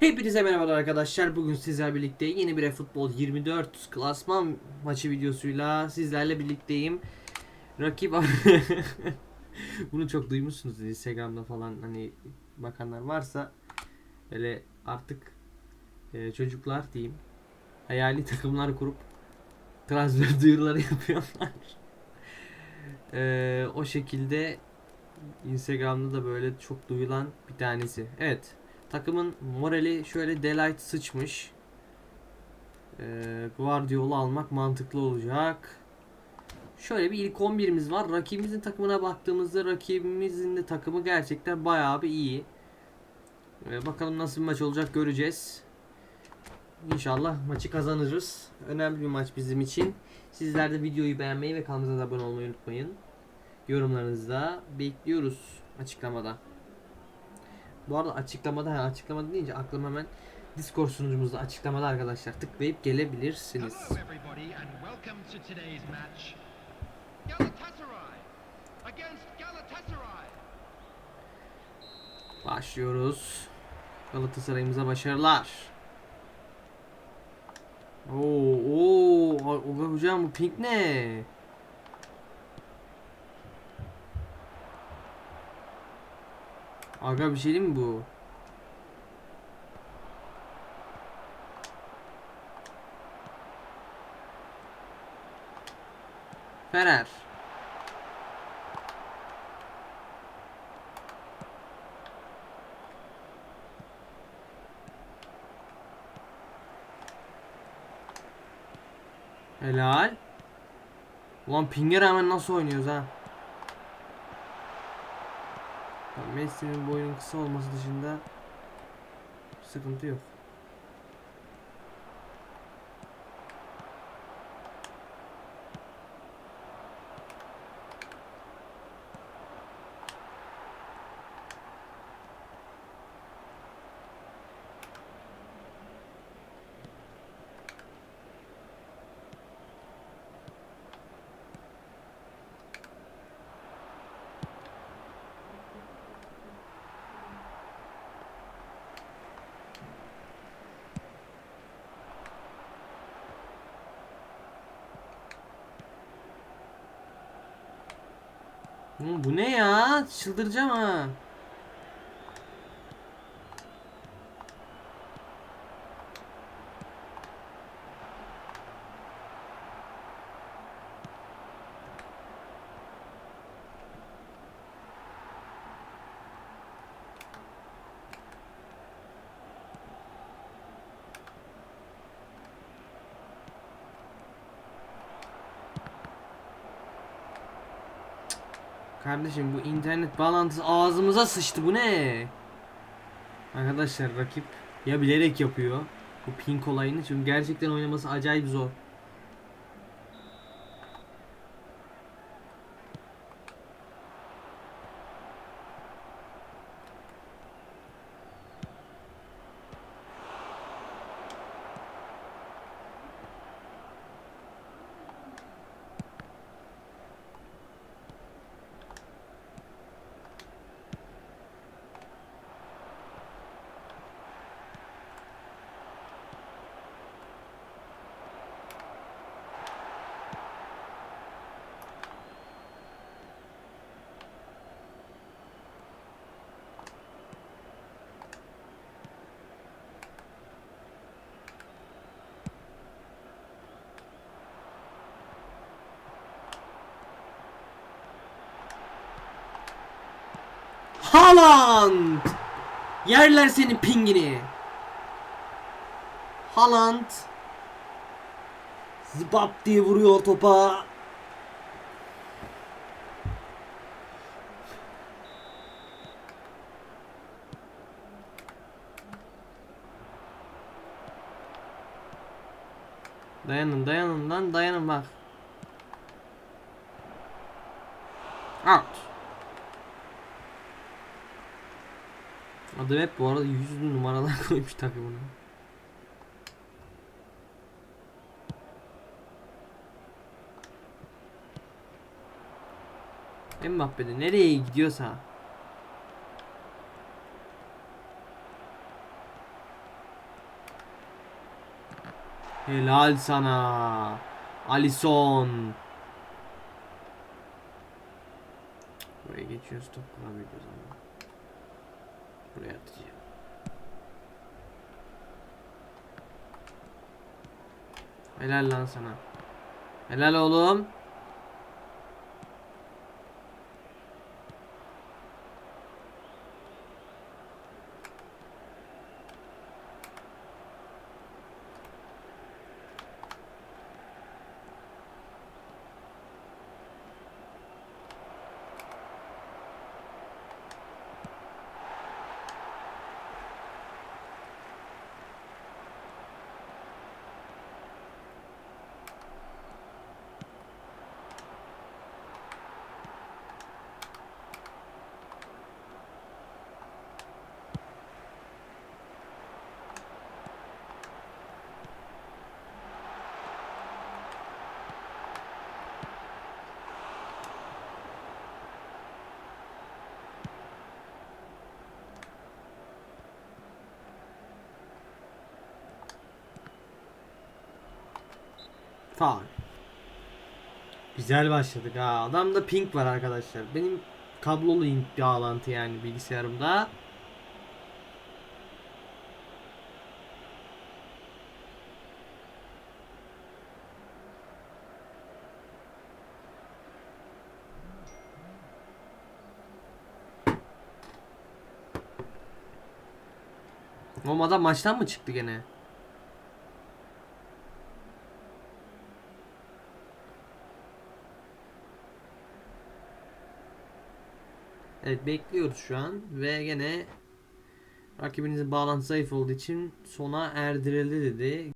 Hepinize merhabalar arkadaşlar. Bugün sizlerle birlikte yeni bir futbol 24 klasman maçı videosuyla sizlerle birlikteyim. Rakip Bunu çok duymuşsunuz Instagram'da falan hani bakanlar varsa böyle artık e, çocuklar diyeyim hayali takımlar kurup transfer duyuruları yapıyorlar. E, o şekilde Instagram'da da böyle çok duyulan bir tanesi. Evet. Takımın morali şöyle delight sıçmış. Ee, Guardiola almak mantıklı olacak. Şöyle bir ilk 11'imiz var. Rakibimizin takımına baktığımızda rakibimizin de takımı gerçekten bayağı bir iyi. Ee, bakalım nasıl bir maç olacak göreceğiz. İnşallah maçı kazanırız. Önemli bir maç bizim için. Sizler de videoyu beğenmeyi ve kanalımıza abone olmayı unutmayın. Yorumlarınızı da bekliyoruz açıklamada. Bu arada açıklamada ha, açıklamada deyince aklım hemen Discord sunucumuzda açıklamada arkadaşlar tıklayıp gelebilirsiniz. Başlıyoruz. Galatasaray'ımıza başarılar. Oo, oo, o- hocam bu pink ne? Aga bir şey değil mi bu? Fener. Helal. Ulan pinge rağmen nasıl oynuyoruz ha? Ya Messi'nin boyunun kısa olması dışında sıkıntı yok. Bu ne ya? Çıldıracağım ha. Kardeşim bu internet bağlantısı ağzımıza sıçtı bu ne? Arkadaşlar rakip ya bilerek yapıyor bu pink olayını çünkü gerçekten oynaması acayip zor. Haaland! Yerler senin pingini. Haaland Zıbap diye vuruyor topa. Dayanın dayanın lan dayanın bak. Out. Adı hep bu arada yüzlü numaralar koymuş takımına. Mbappe'de nereye gidiyorsa. Helal sana. Alisson. Buraya geçiyoruz top kuramıyoruz ama. Buraya atacağım. Helal lan sana. Helal oğlum. Faul. Güzel başladık ha. Adamda ping var arkadaşlar. Benim kablolu bağlantı yani bilgisayarımda. Oğlum adam maçtan mı çıktı gene? Evet bekliyoruz şu an ve gene rakibinizin bağlantı zayıf olduğu için sona erdirildi dedi.